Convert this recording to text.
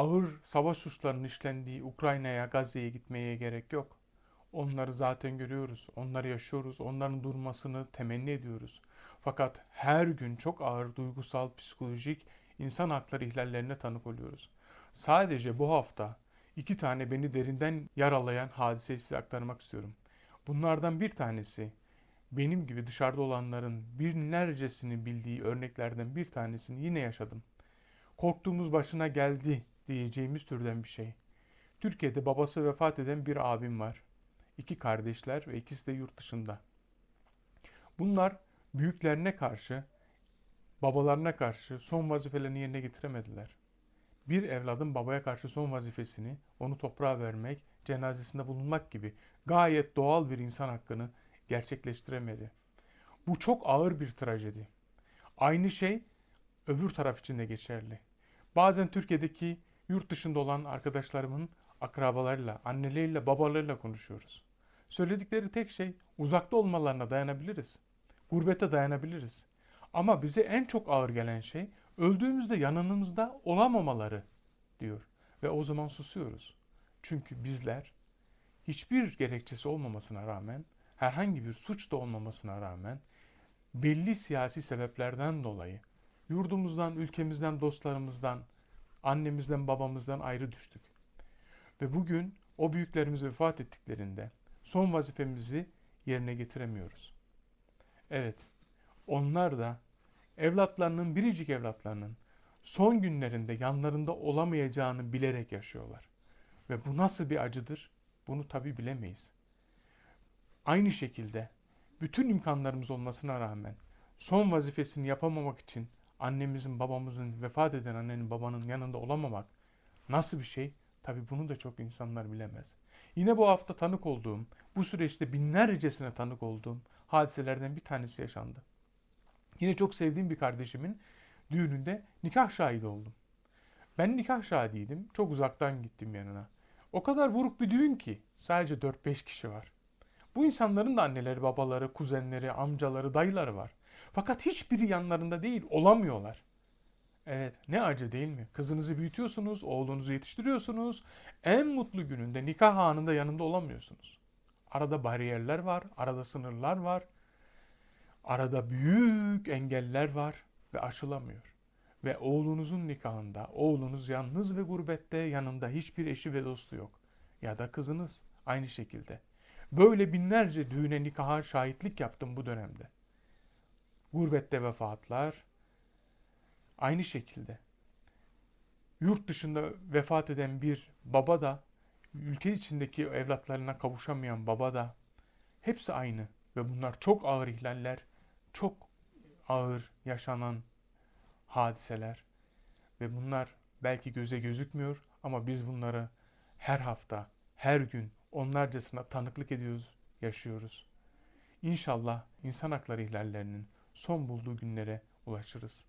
ağır savaş suçlarının işlendiği Ukrayna'ya, Gazze'ye gitmeye gerek yok. Onları zaten görüyoruz, onları yaşıyoruz, onların durmasını temenni ediyoruz. Fakat her gün çok ağır duygusal, psikolojik insan hakları ihlallerine tanık oluyoruz. Sadece bu hafta iki tane beni derinden yaralayan hadiseyi size aktarmak istiyorum. Bunlardan bir tanesi benim gibi dışarıda olanların binlercesini bildiği örneklerden bir tanesini yine yaşadım. Korktuğumuz başına geldi diyeceğimiz türden bir şey. Türkiye'de babası vefat eden bir abim var. İki kardeşler ve ikisi de yurt dışında. Bunlar büyüklerine karşı, babalarına karşı son vazifelerini yerine getiremediler. Bir evladın babaya karşı son vazifesini onu toprağa vermek, cenazesinde bulunmak gibi gayet doğal bir insan hakkını gerçekleştiremedi. Bu çok ağır bir trajedi. Aynı şey öbür taraf için de geçerli. Bazen Türkiye'deki yurt dışında olan arkadaşlarımın akrabalarıyla, anneleriyle, babalarıyla konuşuyoruz. Söyledikleri tek şey uzakta olmalarına dayanabiliriz. Gurbete dayanabiliriz. Ama bize en çok ağır gelen şey öldüğümüzde yanımızda olamamaları diyor. Ve o zaman susuyoruz. Çünkü bizler hiçbir gerekçesi olmamasına rağmen, herhangi bir suç da olmamasına rağmen belli siyasi sebeplerden dolayı yurdumuzdan, ülkemizden, dostlarımızdan, annemizden, babamızdan ayrı düştük. Ve bugün o büyüklerimiz vefat ettiklerinde son vazifemizi yerine getiremiyoruz. Evet, onlar da evlatlarının, biricik evlatlarının son günlerinde yanlarında olamayacağını bilerek yaşıyorlar. Ve bu nasıl bir acıdır? Bunu tabi bilemeyiz. Aynı şekilde bütün imkanlarımız olmasına rağmen son vazifesini yapamamak için annemizin, babamızın, vefat eden annenin, babanın yanında olamamak nasıl bir şey? Tabi bunu da çok insanlar bilemez. Yine bu hafta tanık olduğum, bu süreçte binlercesine tanık olduğum hadiselerden bir tanesi yaşandı. Yine çok sevdiğim bir kardeşimin düğününde nikah şahidi oldum. Ben nikah şahidiydim. Çok uzaktan gittim yanına. O kadar buruk bir düğün ki sadece 4-5 kişi var. Bu insanların da anneleri, babaları, kuzenleri, amcaları, dayıları var. Fakat hiçbiri yanlarında değil, olamıyorlar. Evet, ne acı değil mi? Kızınızı büyütüyorsunuz, oğlunuzu yetiştiriyorsunuz. En mutlu gününde, nikah anında yanında olamıyorsunuz. Arada bariyerler var, arada sınırlar var. Arada büyük engeller var ve aşılamıyor. Ve oğlunuzun nikahında, oğlunuz yalnız ve gurbette, yanında hiçbir eşi ve dostu yok. Ya da kızınız aynı şekilde. Böyle binlerce düğüne nikaha şahitlik yaptım bu dönemde. Gurbette vefatlar aynı şekilde. Yurt dışında vefat eden bir baba da ülke içindeki evlatlarına kavuşamayan baba da hepsi aynı ve bunlar çok ağır ihlaller, çok ağır yaşanan hadiseler ve bunlar belki göze gözükmüyor ama biz bunları her hafta, her gün onlarcasına tanıklık ediyoruz, yaşıyoruz. İnşallah insan hakları ihlallerinin son bulduğu günlere ulaşırız.